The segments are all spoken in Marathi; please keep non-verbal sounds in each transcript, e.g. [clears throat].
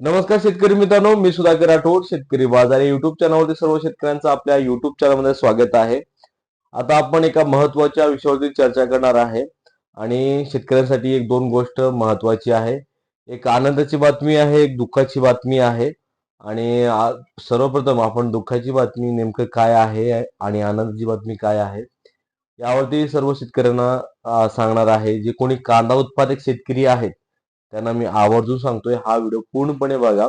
नमस्कार शेतकरी मित्रांनो मी सुधाकर राठोड शेतकरी बाजार या युट्यूब चॅनलवरती सर्व शेतकऱ्यांचं आपल्या युट्यूब चॅनलमध्ये स्वागत आहे. आता आपण एका महत्त्वाच्या विषयावरती चर्चा करणार आहे आणि शेतकऱ्यांसाठी एक दोन गोष्ट महत्वाची आहे. एक आनंदाची बातमी आहे एक दुःखाची बातमी आहे आणि सर्वप्रथम आपण दुःखाची बातमी नेमकं काय आहे आणि आनंदाची बातमी काय आहे यावरती सर्व शेतकऱ्यांना सांगणार आहे. जे कोणी कांदा उत्पादक शेतकरी आहेत त्यांना मी आवर्जून सांगतोय हा व्हिडिओ पूर्णपणे बघा.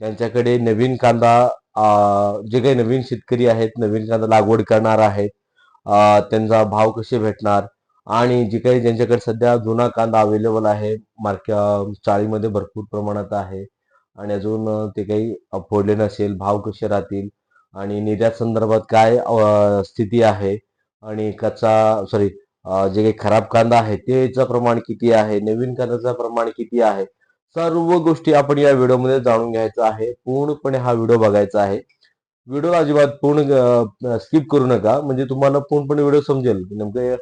त्यांच्याकडे नवीन कांदा जे काही नवीन शेतकरी आहेत नवीन कांदा लागवड करणार आहेत त्यांचा भाव कसे भेटणार आणि जे काही ज्यांच्याकडे सध्या जुना कांदा अवेलेबल आहे मार्के चाळीमध्ये भरपूर प्रमाणात आहे आणि अजून ते काही फोडले नसेल भाव कसे राहतील आणि निर्यात संदर्भात काय स्थिती आहे आणि कच्चा सॉरी जे काही खराब कांदा आहे त्याचं प्रमाण किती आहे नवीन कांद्याचं प्रमाण किती आहे सर्व गोष्टी आपण या व्हिडिओमध्ये जाणून घ्यायचं आहे. पूर्णपणे हा व्हिडिओ बघायचा आहे. व्हिडिओ अजिबात पूर्ण स्किप करू नका. म्हणजे तुम्हाला पूर्णपणे व्हिडिओ समजेल नेमकं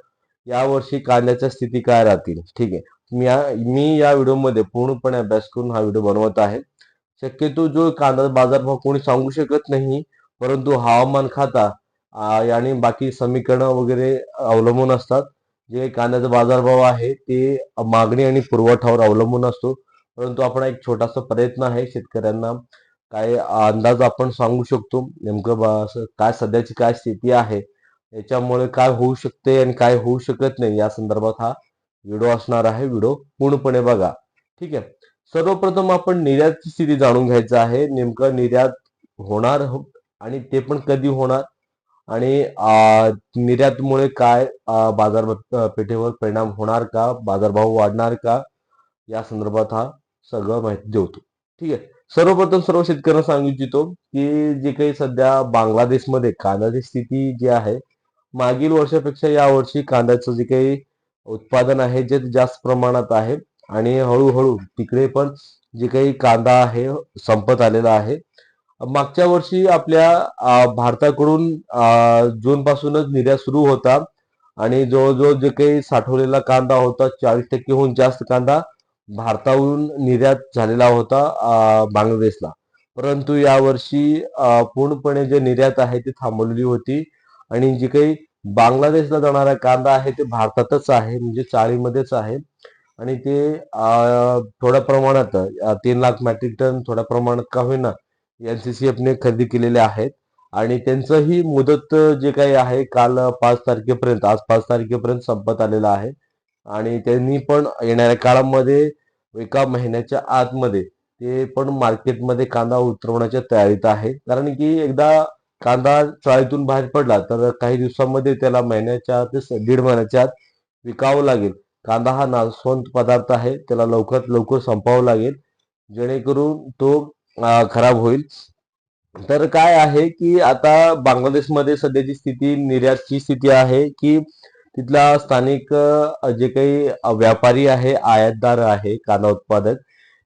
या वर्षी कांद्याच्या स्थिती काय राहतील. ठीक आहे. मी या मी या व्हिडिओमध्ये पूर्णपणे अभ्यास करून हा व्हिडिओ बनवत आहे. शक्यतो जो कांदा बाजारभाव कोणी सांगू शकत नाही परंतु हवामान खाता आणि बाकी समीकरणं वगैरे अवलंबून असतात. जे कांद्याचा बाजारभाव आहे ते मागणी आणि पुरवठ्यावर अवलंबून असतो. परंतु आपण एक छोटासा प्रयत्न आहे शेतकऱ्यांना. काय अंदाज आपण सांगू शकतो? नेमकं बा- काय सध्याची काय स्थिती आहे? याच्यामुळे काय होऊ शकते आणि काय होऊ शकत नाही या संदर्भात हा व्हिडिओ असणार आहे. व्हिडिओ पूर्णपणे बघा. ठीक आहे. सर्वप्रथम आपण निर्यातची स्थिती जाणून घ्यायचं आहे. नेमकं निर्यात होणार हो आणि ते पण कधी होणार? आणि निर्यातमुळे काय बाजार पेठेवर परिणाम होणार का बाजारभाव वाढणार का या संदर्भात हा सगळं माहिती देतो. ठीक आहे. सर्वप्रथम सर्व शेतकऱ्यांना सांगू इच्छितो की जे काही सध्या बांगलादेशमध्ये कांद्याची स्थिती जी आहे मागील वर्षापेक्षा या वर्षी कांद्याचं जे काही उत्पादन आहे जे जास्त प्रमाणात आहे आणि हळूहळू तिकडे पण जे काही कांदा आहे संपत आलेला आहे मागच्या वर्षी आपल्या भारताकडून जून पासूनच निर्यात सुरू होता. आणि जवळजवळ जे काही साठवलेला कांदा होता चाळीस टक्केहून जास्त कांदा भारताहून निर्यात झालेला होता बांगलादेशला. परंतु यावर्षी पूर्णपणे जे निर्यात आहे ती थांबवलेली होती. आणि जे काही बांगलादेशला जाणारा कांदा आहे ते भारतातच आहे म्हणजे चाळीमध्येच आहे. आणि ते थोड्या प्रमाणात तीन लाख मेट्रिक टन थोड्या प्रमाणात का होईना एनसीसीएफने खरेदी केलेले आहेत. आणि त्यांचंही मुदत जे काही आहे काल पाच तारखेपर्यंत आज पाच तारखेपर्यंत संपत आलेलं आहे. आणि त्यांनी पण येणाऱ्या काळामध्ये एका महिन्याच्या आतमध्ये ते पण मार्केटमध्ये कांदा उतरवण्याच्या तयारीत आहे कारण की एकदा कांदा चाळीतून बाहेर पडला तर काही दिवसामध्ये त्याला महिन्याच्या आत ते दीड महिन्याच्या आत विकावं लागेल. कांदा हा नासवंत पदार्थ आहे त्याला लवकरात लवकर संपावं लागेल. जेणेकरून तो खराब होईल. तर काय आहे की आता बांगलादेशमध्ये सध्याची स्थिती निर्यातची स्थिती आहे की तिथला स्थानिक जे काही व्यापारी आहे आयातदार आहे कांदा उत्पादक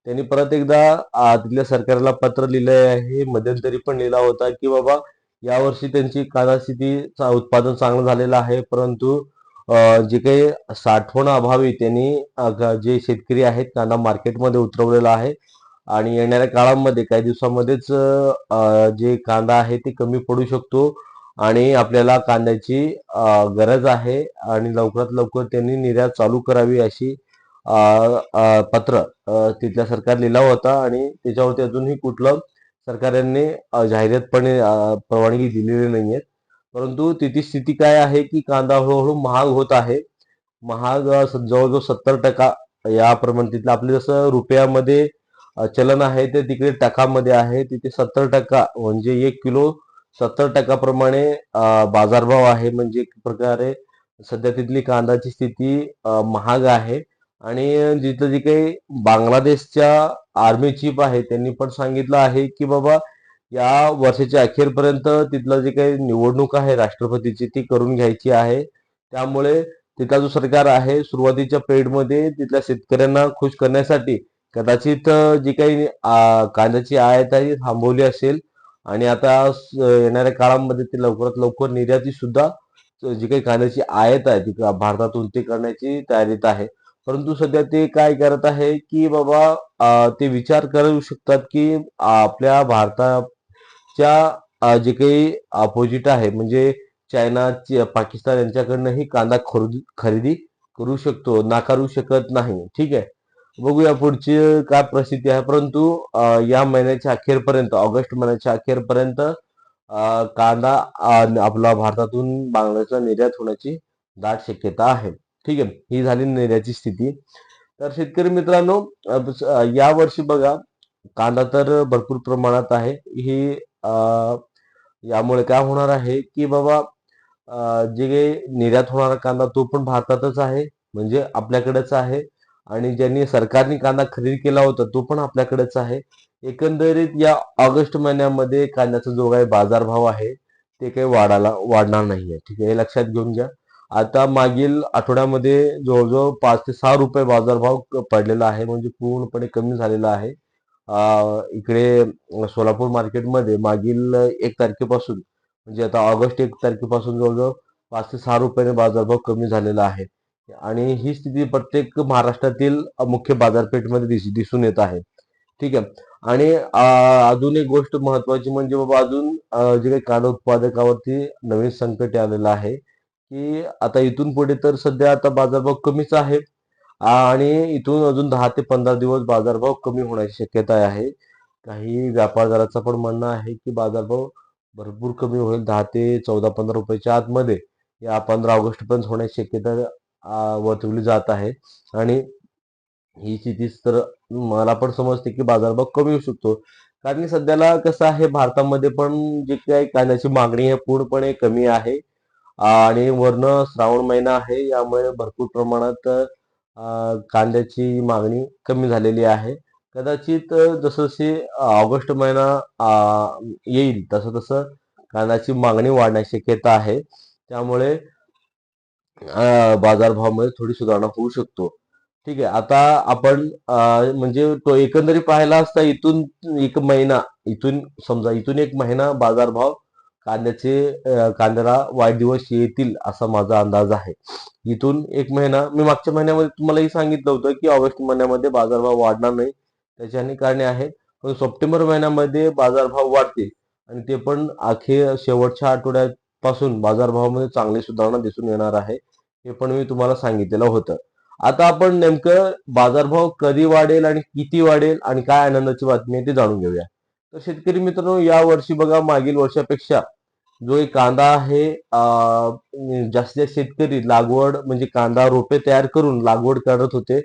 त्यांनी परत एकदा तिथल्या सरकारला पत्र लिहिलं आहे मध्यंतरी पण लिहिला होता की बाबा यावर्षी त्यांची कांदा स्थिती चा- उत्पादन चांगलं झालेलं आहे परंतु जे काही साठवण अभावी त्यांनी जे शेतकरी आहेत कांदा मार्केटमध्ये उतरवलेला आहे आणि येणाऱ्या काळामध्ये काही दिवसामध्येच जे कांदा आहे ते कमी पडू शकतो आणि आपल्याला कांद्याची गरज आहे आणि लवकरात लवकर त्यांनी निर्यात चालू करावी अशी पत्र तिथल्या सरकार लिहिला होता आणि त्याच्यावरती अजूनही कुठलं सरकारने जाहिरातपणे परवानगी दिलेली नाहीये परंतु तिथली स्थिती काय आहे की कांदा हळूहळू महाग होत आहे. महाग जवळजवळ सत्तर टक्का याप्रमाणे तिथलं. आपलं जसं रुपयामध्ये चलन आहे ते तिकडे टकामध्ये आहे. तिथे सत्तर टक्का म्हणजे एक किलो सत्तर टक्काप्रमाणे बाजारभाव आहे. म्हणजे एक प्रकारे सध्या तिथली कांद्याची स्थिती महाग आहे. आणि जिथं जी काही बांगलादेशच्या आर्मी चीफ आहे त्यांनी पण सांगितलं आहे की बाबा या वर्षाच्या अखेरपर्यंत तिथलं जे काही निवडणूक आहे राष्ट्रपतीची ती करून घ्यायची आहे. त्यामुळे तिथला जो सरकार आहे सुरुवातीच्या पिरियडमध्ये तिथल्या शेतकऱ्यांना खुश करण्यासाठी कदाचित जी काही कांद्याची आयात आहे ती थांबवली असेल आणि आता येणाऱ्या काळामध्ये ते लवकरात लवकर निर्याती सुद्धा जी काही कांद्याची आयात आहे ती भारतातून ती करण्याची तयारीत आहे परंतु सध्या ते काय करत आहे की बाबा ते विचार करू शकतात की आपल्या भारताच्या जे काही अपोजिट आहे म्हणजे चायना, पाकिस्तान यांच्याकडनंही कांदा खरेदी खरेदी करू शकतो, नाकारू शकत नाही. ठीक आहे. बघूया पुढची काय परिस्थिती आहे. परंतु या महिन्याच्या अखेरपर्यंत, ऑगस्ट महिन्याच्या अखेरपर्यंत कांदा आपला भारतातून बांगलादेशला निर्यात होण्याची दाट शक्यता आहे. ठीक आहे. ही झाली निर्याची स्थिती. तर शेतकरी मित्रांनो, या वर्षी बघा कांदा तर भरपूर प्रमाणात आहे. ही यामुळे काय होणार आहे, की बाबा जे काही निर्यात होणारा कांदा तो पण भारतातच आहे, म्हणजे आपल्याकडेच आहे आणि ज्यांनी सरकारने कांदा खरेदी केला होता तो पण आपल्याकडेच आहे. एकंदरीत या ऑगस्ट महिन्यामध्ये कांद्याचा जो काही बाजारभाव आहे, ते काही वाढायला वाढणार नाहीये. ठीक आहे. हे लक्षात घेऊन घ्या. आता मागील आठवड्यामध्ये जवळजवळ पाच ते सहा रुपये बाजारभाव पडलेला आहे, म्हणजे पूर्णपणे कमी झालेला आहे. इकडे सोलापूर मार्केटमध्ये मागील एक तारखेपासून म्हणजे आता ऑगस्ट एक तारखेपासून जवळजवळ पाच ते सहा रुपयाने बाजारभाव कमी झालेला आहे. आणि ही स्थिती प्रत्येक महाराष्ट्रातील मुख्य बाजारपेठमध्ये दिसून येत आहे. ठीक आहे. आणि अजून एक गोष्ट महत्त्वाची म्हणजे बाबा अजून जे काही कांदा उत्पादकावरती नवीन संकट आलेलं आहे, की आता इथून पुढे तर सध्या आता बाजारभाव कमीच आहे. आणि इथून अजून दहा ते 15 दिवस बाजारभाव कमी होण्याची शक्यता आहे. काही व्यापारदाराचं पण म्हणणं आहे, की बाजारभाव भरपूर कमी होईल दहा ते 14-15 रुपयाच्या आतमध्ये या 15 ऑगस्टपर्यंत होण्याची शक्यता वर्तवली जात आहे. आणि ही स्थिती तर मला पण समजते, की बाजारभाव कमी होऊ शकतो. कारण की सध्याला कसं आहे भारतामध्ये पण जे काही कांद्याची मागणी आहे पूर्णपणे कमी आहे. आणि वरनं श्रावण महिना आहे. यामुळे भरपूर प्रमाणात कांद्याची मागणी कमी झालेली आहे. कदाचित जसजशी ऑगस्ट महिना येईल तसं-तसं कांद्याची मागणी वाढण्याची शक्यता आहे. त्यामुळे बाजारभावामध्ये थोडी सुधारणा होऊ शकतो. ठीक आहे. आता आपण म्हणजे तो एकंदरीत पाहिला असता इथून एक महिना, इथून समजा इथून एक महिना बाजारभाव कांद्याचे कांद्याला वाढदिवस येतील असा माझा अंदाज आहे. इथून एक महिना मी मागच्या महिन्यामध्ये तुम्हालाही सांगितलं होतं, की ऑगस्ट महिन्यामध्ये बाजारभाव वाढणार नाही. त्याची अनेक कारणे आहेत. पण सप्टेंबर महिन्यामध्ये बाजारभाव वाढतील आणि ते पण अखेर शेवटच्या आठवड्यात पासून बाजारभावामध्ये चांगली सुधारणा दिसून येणार आहे. हे पण मी तुम्हाला सांगितलेलं होतं. आता आपण नेमकं बाजारभाव कधी वाढेल आणि किती वाढेल आणि काय आनंदाची बातमी आहे ते जाणून घेऊया. तर शेतकरी मित्रांनो या वर्षी बघा मागील वर्षापेक्षा जो एक कांदा आहे जास्तीत जास्त शेतकरी लागवड म्हणजे कांदा रोपे तयार करून लागवड करत होते.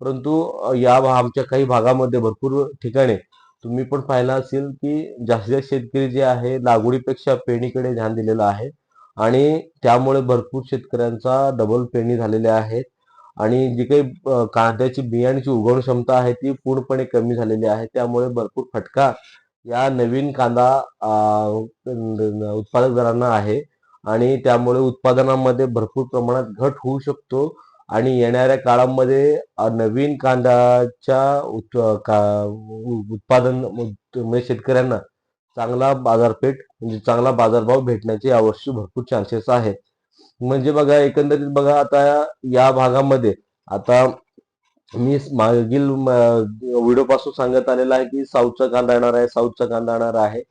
परंतु या आमच्या काही भागामध्ये भरपूर ठिकाणी तुम्ही पण पाहिला असेल, की जास्तीत जास्त शेतकरी जे आहे लागवडीपेक्षा पेरणीकडे ध्यान दिलेलं आहे. आणि त्यामुळे भरपूर शेतकऱ्यांचा डबल पेरणी झालेल्या आहेत. आणि जी काही कांद्याची बियाण्याची उगवण क्षमता आहे ती पूर्णपणे कमी झालेली आहे. त्यामुळे भरपूर फटका या नवीन कांदा उत्पादक उत्पादकदारांना आहे. आणि त्यामुळे उत्पादनामध्ये भरपूर प्रमाणात घट होऊ शकतो. आणि येणाऱ्या काळामध्ये नवीन कांद्याच्या उत् का उत्पादन म्हणजे शेतकऱ्यांना चांगला बाजारपेठ म्हणजे चांगला बाजारभाव भेटण्याचे यावर्षी भरपूर चान्सेस आहेत. म्हणजे बघा एकंदरीत बघा आता या भागामध्ये आता मी मागील व्हिडिओ पासून सांगत आलेला आहे की साऊथचा कांदा येणार आहे साऊथचा कांदा येणार आहे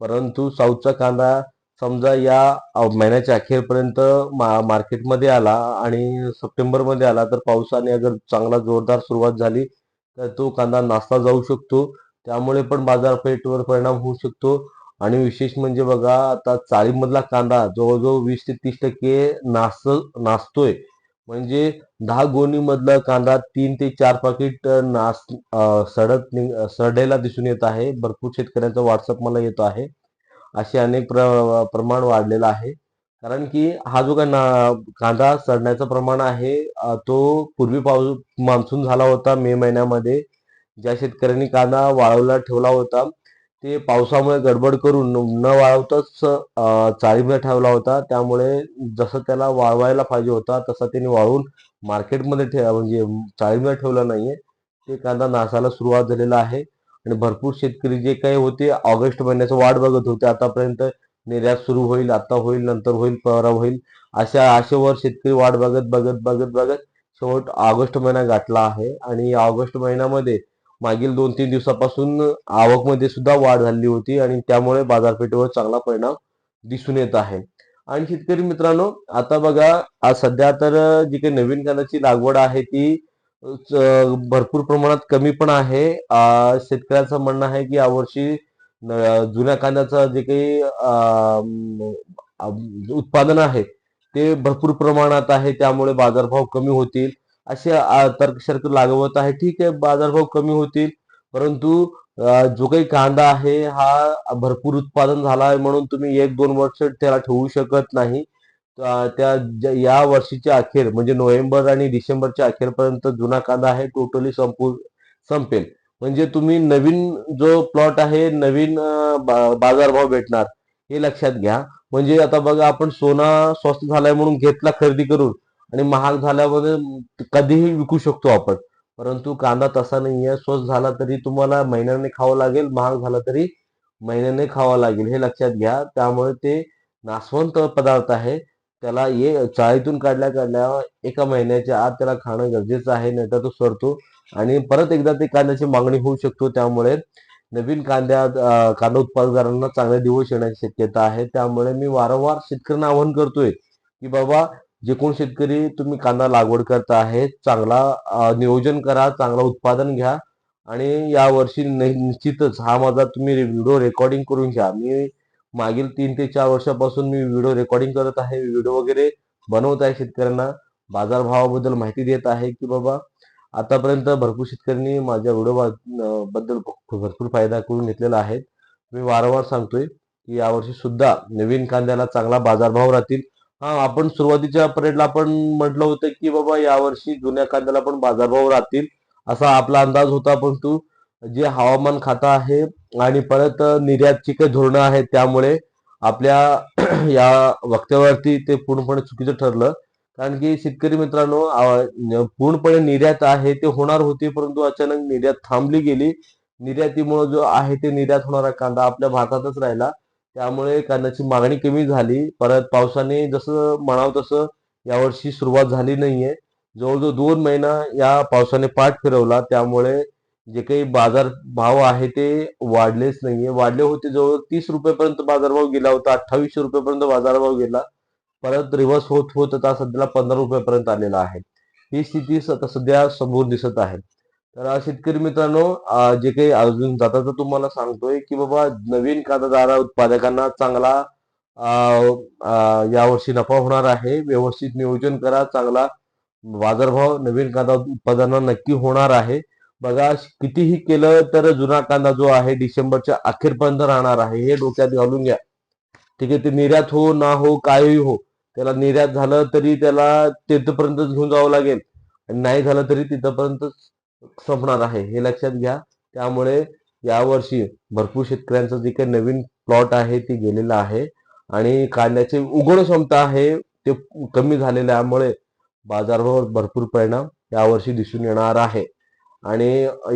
परंतु साऊथचा कांदा समजा या महिन्याच्या अखेरपर्यंत मा मार्केटमध्ये आला आणि सप्टेंबरमध्ये आला तर पावसाने अगर चांगला जोरदार सुरुवात झाली तर तो कांदा नासला जाऊ शकतो. त्यामुळे पण बाजारपेठेवर परिणाम होऊ शकतो. आणि विशेष म्हणजे बघा आता चाळीमधला कांदा जवळजवळ वीस ते तीस टक्के नास नासतोय. म्हणजे दहा गोणीमधला कांदा तीन ते चार पाकिट नास सडत निघ सडलेला दिसून येत आहे. भरपूर शेतकऱ्यांचा व्हॉट्सअप मला येतो आहे. असे अनेक प्र प्रमाण वाढलेलं आहे. कारण की हा जो काही ना कांदा सडण्याचं प्रमाण आहे तो पूर्वी पाऊस मान्सून झाला होता मे महिन्यामध्ये. ज्या शेतकऱ्यांनी कांदा वाळवला ठेवला होता ते पावसामुळे गडबड करून न वाळवताच चाळीमध्ये ठेवला होता. त्यामुळे जसं त्याला वाळवायला पाहिजे होता तसा त्याने वाळवून मार्केटमध्ये ठेवा म्हणजे चाळीमध्ये ठेवला नाहीये. ते कांदा नासाला सुरुवात झालेला आहे. आणि भरपूर शेतकरी जे काही होते ऑगस्ट महिन्याचं वाट बघत होते. आतापर्यंत निर्यात सुरू होईल आता होईल नंतर होईल परवा होईल अशा आशेवर शेतकरी वाट बघत बघत बघत बघत शेवट ऑगस्ट महिना गाठला आहे. आणि ऑगस्ट महिन्यामध्ये मागील दोन तीन दिवसापासून आवकमध्ये सुद्धा वाढ झाली होती आणि त्यामुळे बाजारपेठेवर चांगला परिणाम दिसून येत आहे. आणि शेतकरी मित्रांनो आता बघा आज सध्या तर जी काही नवीन कांद्याची लागवड आहे ती भरपूर प्रमाणात कमी पण आहे. शेतकऱ्याचं म्हणणं आहे की यावर्षी जुन्या कांद्याचं जे काही उत्पादन आहे ते भरपूर प्रमाणात आहे. त्यामुळे बाजारभाव कमी होतील. असे तर्कशर्क लागवत आहे. ठीक आहे बाजारभाव कमी होतील. परंतु जो काही कांदा आहे हा भरपूर उत्पादन झाला आहे म्हणून तुम्ही एक दोन वर्ष त्याला ठेवू शकत नाही. त्या या वर्षीच्या अखेर म्हणजे नोव्हेंबर आणि डिसेंबरच्या अखेरपर्यंत जुना कांदा आहे टोटली संपू संपेल. म्हणजे तुम्ही नवीन जो प्लॉट आहे नवीन बाजारभाव भेटणार हे लक्षात घ्या. म्हणजे आता बघा आपण सोना स्वस्त झालाय म्हणून घेतला खरेदी करून आणि महाग झाल्यामध्ये कधीही विकू शकतो आपण. परंतु कांदा तसा नाही आहे स्वस्त झाला तरी तुम्हाला महिन्याने खावं लागेल महाग झाला तरी महिन्याने खावा लागेल हे लक्षात घ्या. त्यामुळे ते नासवंत पदार्थ आहे. त्याला ये चाळीतून काढल्या काढल्या एका महिन्याच्या आत त्याला खाणं गरजेचं आहे नाहीतर तो सरतो. आणि परत एकदा ते कांद्याची मागणी होऊ शकतो त्यामुळे नवीन कांद्या कांदा उत्पादकांना चांगले दिवस येण्याची शक्यता आहे. त्यामुळे मी वारंवार शेतकऱ्यांना आवाहन करतोय की बाबा जे कोण शेतकरी तुम्ही कांदा लागवड करता आहे चांगला नियोजन करा चांगला उत्पादन घ्या. आणि यावर्षी निश्चितच हा माझा तुम्ही व्हिडिओ रेकॉर्डिंग करून घ्या. मी मागील तीन ते चार वर्षापासून मी व्हिडिओ रेकॉर्डिंग करत आहे. व्हिडिओ वगैरे बनवत आहे शेतकऱ्यांना. बाजारभावाबद्दल माहिती देत आहे की बाबा आतापर्यंत भरपूर शेतकऱ्यांनी माझ्या व्हिडिओ बद्दल भरपूर फायदा करून घेतलेला आहे. मी वारंवार सांगतोय की यावर्षी सुद्धा नवीन कांद्याला चांगला बाजारभाव राहतील. हा आपण सुरुवातीच्या परेडला आपण म्हटलं होतं की बाबा यावर्षी जुन्या कांद्याला पण बाजारभाव राहतील असा आपला अंदाज होता. परंतु जे हवामान खातं आहे आणि परत निर्यातची काही धोरणं आहेत त्यामुळे आपल्या [clears throat] या वक्त्यावरती ते पूर्णपणे चुकीचं ठरलं. कारण की शेतकरी मित्रांनो पूर्णपणे निर्यात आहे ते होणार होती परंतु अचानक निर्यात थांबली गेली. निर्यातीमुळे जो आहे ते निर्यात होणारा कांदा आपल्या भारतातच राहिला. त्यामुळे कांद्याची मागणी कमी झाली. परत पावसाने जसं म्हणावं तसं यावर्षी सुरुवात झाली नाहीये. जवळजवळ दोन महिना या पावसाने पाठ फिरवला. त्यामुळे जे काही बाजार भाव आहे ते वाढलेच नाहीये. वाढले होते जवळ तीस रुपयेपर्यंत बाजारभाव गेला होता अठ्ठावीसशे रुपयेपर्यंत बाजारभाव गेला. परत रिव्हर्स होत होत आता सध्याला पंधरा रुपयापर्यंत आलेला आहे. ही स्थिती आता सध्या समोर दिसत आहे. तर शेतकरी मित्रांनो जे काही अजून जाता तुम्हाला सांगतोय की बाबा नवीन कांदादारा उत्पादकांना चांगला यावर्षी नफा होणार आहे. व्यवस्थित नियोजन करा चांगला बाजारभाव नवीन कांदा उत्पादनांना नक्की होणार आहे. बघा कितीही केलं तर जुना कांदा जो आहे डिसेंबरच्या अखेरपर्यंत राहणार आहे. हे डोक्यात घालून घ्या. ठीक आहे ते निर्यात हो ना हो कायही हो त्याला निर्यात झालं तरी त्याला तिथपर्यंत घेऊन जावं लागेल. आणि नाही झालं तरी तिथपर्यंत संपणार आहे. हे लक्षात घ्या. त्यामुळे यावर्षी भरपूर शेतकऱ्यांचं जे काही नवीन प्लॉट आहे ते गेलेलं आहे. आणि कांद्याची उघड क्षमता आहे ते कमी झालेल्यामुळे बाजारावर भरपूर परिणाम यावर्षी दिसून येणार आहे. आणि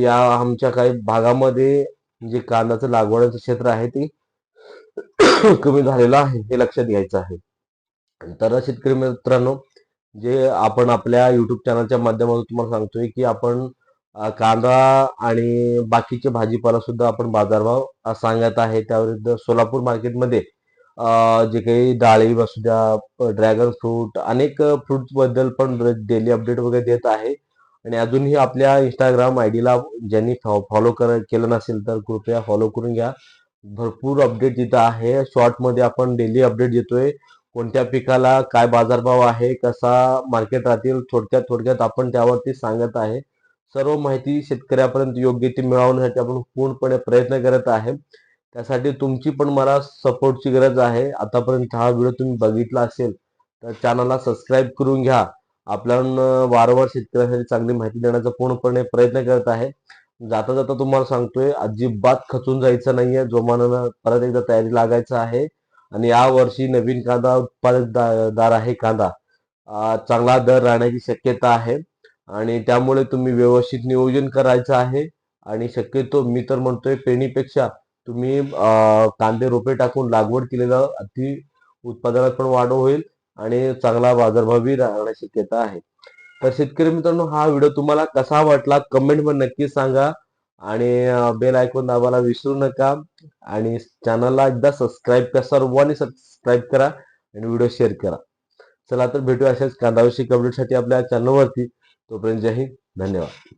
या आमच्या काही भागामध्ये जे कांद्याचं लागवडीचं क्षेत्र आहे ते [coughs] कमी झालेलं आहे हे लक्षात घ्यायचं आहे. तर शेतकरी मित्रांनो जे आपण आपल्या युट्यूब चॅनलच्या माध्यमातून तुम्हाला सांगतोय की आपण कांदा आणि बाकीचे भाजीपाला सुद्धा आपण बाजारभाव सांगत आहे. त्याविरुद्ध सोलापूर मार्केटमध्ये जे काही डाळी असू द्या ड्रॅगन फ्रूट अनेक फ्रूटबद्दल पण डेली अपडेट वगैरे देत आहे. आणि अजूनही आपल्या इंस्टाग्राम आय डीला ज्यांनी फॉलो कर केलं नसेल तर कृपया फॉलो करून घ्या. भरपूर अपडेट तिथं आहे. शॉर्टमध्ये आपण डेली अपडेट देतोय. कोणत्या पिकाला काय बाजारभाव आहे कसा मार्केट राहतील थोडक्यात थोडक्यात आपण त्यावरती सांगत आहे. सर्व माहिती शेतकऱ्यापर्यंत योग्य ती मिळवण्यासाठी आपण पूर्णपणे प्रयत्न करत आहे. त्यासाठी तुमची पण मला सपोर्टची गरज आहे. आतापर्यंत हा व्हिडिओ तुम्ही बघितला असेल तर चॅनलला सबस्क्राईब करून घ्या. आपण वारंवार शेतकऱ्यांसाठी चांगली माहिती देण्याचा पूर्णपणे प्रयत्न करत आहे. जाता जाता तुम्हाला सांगतोय अजिबात खचून जायचं नाहीये. जोमानानं परत एकदा तयारी लागायचं आहे. आणि या वर्षी नवीन कांदा उत्पादक दार आहे कांदा. चांगला दर राहण्याची शक्यता आहे. आणि त्यामुळे तुम्ही व्यवस्थित नियोजन करायचं आहे. आणि शक्यतो मी तर म्हणतोय पेणीपेक्षा तुम्ही कांदे रोपे टाकून लागवड केलेलं अति उत्पादनात पण वाढ होईल. आणि चांगला बाजारभावही राहण्याची शक्यता आहे. तर शेतकरी मित्रांनो हा व्हिडिओ तुम्हाला कसा वाटला कमेंट पण नक्की सांगा आणि बेल आयकॉन दाबायला विसरू नका आणि चॅनलला एकदा सबस्क्राईब करा सर्वांनी सबस्क्राईब करा आणि व्हिडिओ शेअर करा. चला तर भेटू अशाच कांदाविषयी अपडेटसाठी आपल्या चॅनलवरती तोपर्यंत जय हिंद धन्यवाद.